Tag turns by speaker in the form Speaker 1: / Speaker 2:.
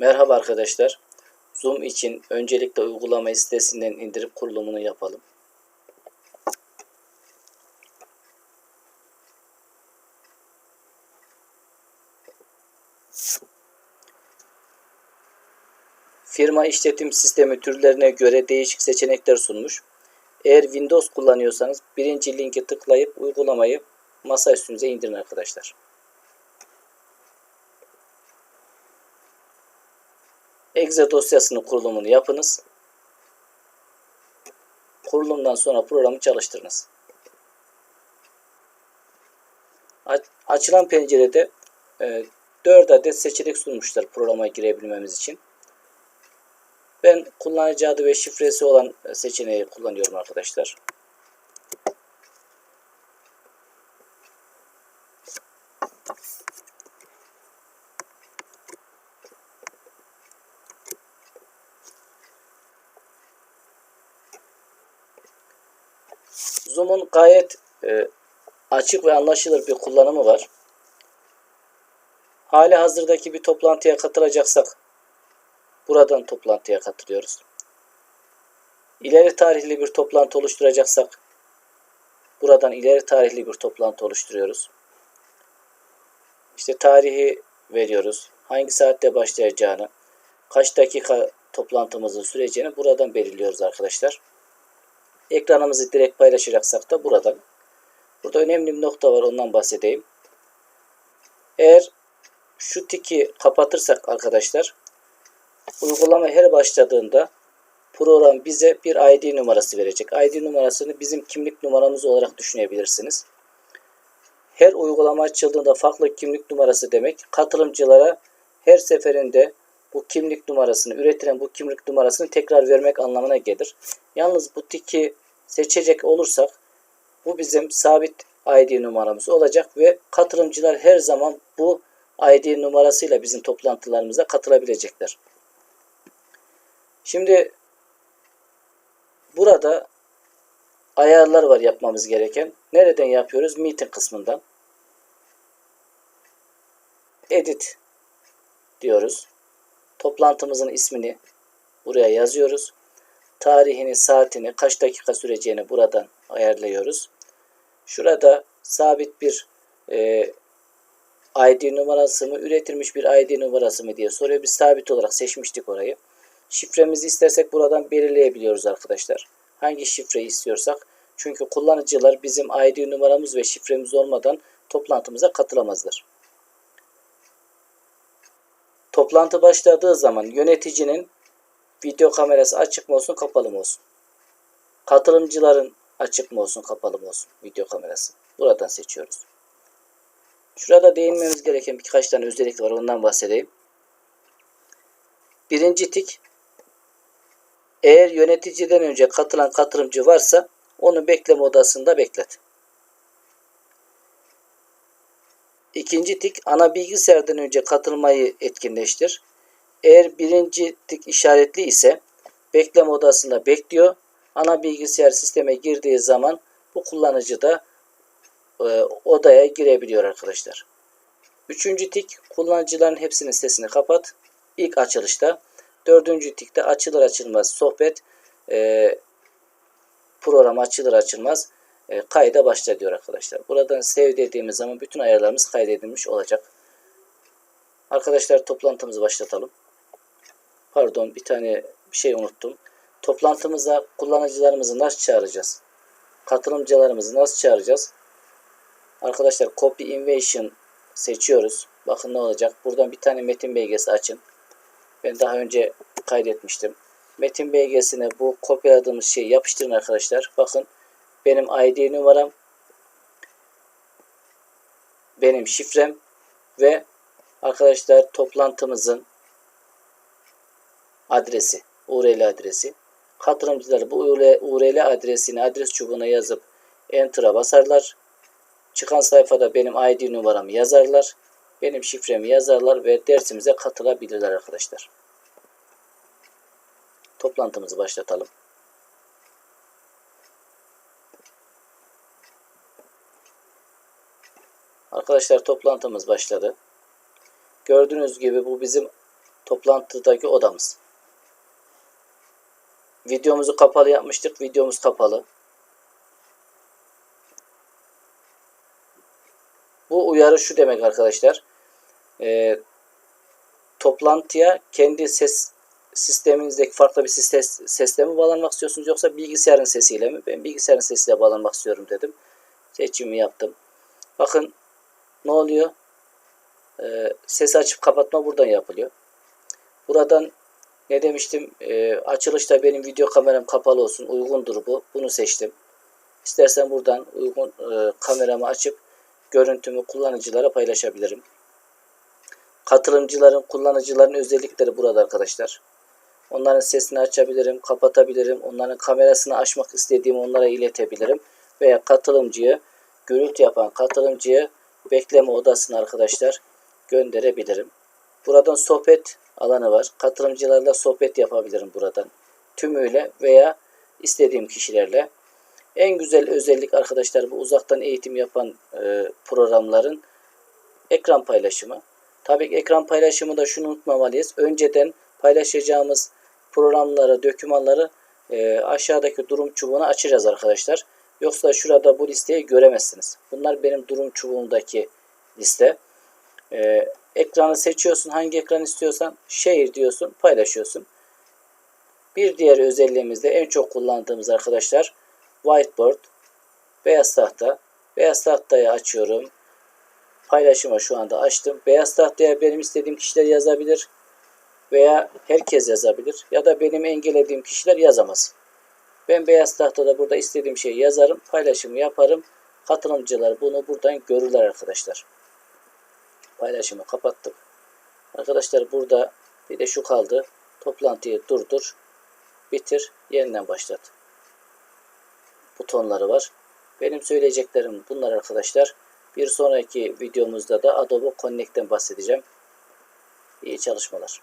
Speaker 1: Merhaba arkadaşlar. Zoom için öncelikle uygulama sitesinden indirip kurulumunu yapalım. Firma işletim sistemi türlerine göre değişik seçenekler sunmuş. Eğer Windows kullanıyorsanız birinci linki tıklayıp uygulamayı masa üstünüze indirin arkadaşlar. Exe dosyasının kurulumunu yapınız. Kurulumdan sonra programı çalıştırınız. Açılan pencerede 4 adet seçenek sunmuşlar programa girebilmemiz için. Ben kullanıcı adı ve şifresi olan seçeneği kullanıyorum arkadaşlar. Zoom'un gayet e, açık ve anlaşılır bir kullanımı var. Hali hazırdaki bir toplantıya katılacaksak buradan toplantıya katılıyoruz. İleri tarihli bir toplantı oluşturacaksak buradan ileri tarihli bir toplantı oluşturuyoruz. İşte tarihi veriyoruz. Hangi saatte başlayacağını, kaç dakika toplantımızın süreceğini buradan belirliyoruz arkadaşlar. Ekranımızı direkt paylaşacaksak da buradan. Burada önemli bir nokta var ondan bahsedeyim. Eğer şu tiki kapatırsak arkadaşlar uygulama her başladığında program bize bir ID numarası verecek. ID numarasını bizim kimlik numaramız olarak düşünebilirsiniz. Her uygulama açıldığında farklı kimlik numarası demek. Katılımcılara her seferinde bu kimlik numarasını, üretilen bu kimlik numarasını tekrar vermek anlamına gelir. Yalnız bu tiki seçecek olursak bu bizim sabit ID numaramız olacak ve katılımcılar her zaman bu ID numarasıyla bizim toplantılarımıza katılabilecekler. Şimdi burada ayarlar var yapmamız gereken. Nereden yapıyoruz? Meeting kısmından. Edit diyoruz. Toplantımızın ismini buraya yazıyoruz. Tarihini, saatini, kaç dakika süreceğini buradan ayarlıyoruz. Şurada sabit bir e, ID numarası mı, üretilmiş bir ID numarası mı diye soruyor. Biz sabit olarak seçmiştik orayı. Şifremizi istersek buradan belirleyebiliyoruz arkadaşlar. Hangi şifreyi istiyorsak. Çünkü kullanıcılar bizim ID numaramız ve şifremiz olmadan toplantımıza katılamazlar. Toplantı başladığı zaman yöneticinin video kamerası açık mı olsun kapalı mı olsun? Katılımcıların açık mı olsun kapalı mı olsun video kamerası? Buradan seçiyoruz. Şurada değinmemiz gereken birkaç tane özellik var ondan bahsedeyim. Birinci tik eğer yöneticiden önce katılan katılımcı varsa onu bekleme odasında beklet. İkinci tik ana bilgisayardan önce katılmayı etkinleştir. Eğer birinci tik işaretli ise bekleme odasında bekliyor. Ana bilgisayar sisteme girdiği zaman bu kullanıcı da e, odaya girebiliyor arkadaşlar. Üçüncü tik kullanıcıların hepsinin sesini kapat. İlk açılışta. Dördüncü tikte açılır açılmaz sohbet e, program açılır açılmaz e, kayda başla diyor arkadaşlar. Buradan save dediğimiz zaman bütün ayarlarımız kaydedilmiş olacak. Arkadaşlar toplantımızı başlatalım. Pardon bir tane bir şey unuttum. Toplantımıza kullanıcılarımızı nasıl çağıracağız? Katılımcılarımızı nasıl çağıracağız? Arkadaşlar copy invasion seçiyoruz. Bakın ne olacak. Buradan bir tane metin belgesi açın. Ben daha önce kaydetmiştim. Metin belgesine bu kopyaladığımız şeyi yapıştırın arkadaşlar. Bakın benim ID numaram, benim şifrem ve arkadaşlar toplantımızın adresi, URL adresi. Katılımcılar bu URL adresini adres çubuğuna yazıp Enter'a basarlar. Çıkan sayfada benim ID numaramı yazarlar. Benim şifremi yazarlar ve dersimize katılabilirler arkadaşlar. Toplantımızı başlatalım. Arkadaşlar toplantımız başladı. Gördüğünüz gibi bu bizim toplantıdaki odamız. Videomuzu kapalı yapmıştık. Videomuz kapalı. Bu uyarı şu demek arkadaşlar. Ee, toplantıya kendi ses sisteminizdeki farklı bir ses, sesle mi bağlanmak istiyorsunuz yoksa bilgisayarın sesiyle mi? Ben bilgisayarın sesiyle bağlanmak istiyorum dedim. Seçimi yaptım. Bakın ne oluyor? Ee, sesi açıp kapatma buradan yapılıyor. Buradan ne demiştim? Ee, açılışta benim video kameram kapalı olsun. Uygundur bu. Bunu seçtim. İstersen buradan uygun e, kameramı açıp görüntümü kullanıcılara paylaşabilirim. Katılımcıların, kullanıcıların özellikleri burada arkadaşlar. Onların sesini açabilirim, kapatabilirim. Onların kamerasını açmak istediğimi onlara iletebilirim. Veya katılımcıyı, gürültü yapan katılımcıyı bekleme odasına arkadaşlar gönderebilirim. Buradan sohbet alanı var. Katılımcılarla sohbet yapabilirim buradan. Tümüyle veya istediğim kişilerle. En güzel özellik arkadaşlar bu uzaktan eğitim yapan e, programların ekran paylaşımı. Tabii ki ekran paylaşımı da şunu unutmamalıyız. Önceden paylaşacağımız programları, dokümanları e, aşağıdaki durum çubuğuna açacağız arkadaşlar. Yoksa şurada bu listeyi göremezsiniz. Bunlar benim durum çubuğumdaki liste. E, ekranı seçiyorsun. Hangi ekran istiyorsan şehir diyorsun, paylaşıyorsun. Bir diğer özelliğimiz de en çok kullandığımız arkadaşlar whiteboard, beyaz tahta. Beyaz tahtayı açıyorum. Paylaşımı şu anda açtım. Beyaz tahtaya benim istediğim kişiler yazabilir veya herkes yazabilir ya da benim engellediğim kişiler yazamaz. Ben beyaz tahtada burada istediğim şeyi yazarım, paylaşımı yaparım. Katılımcılar bunu buradan görürler arkadaşlar. Paylaşımı kapattım. Arkadaşlar burada bir de şu kaldı. Toplantıyı durdur, bitir, yeniden başlat. Butonları var. Benim söyleyeceklerim bunlar arkadaşlar. Bir sonraki videomuzda da Adobe Connect'ten bahsedeceğim. İyi çalışmalar.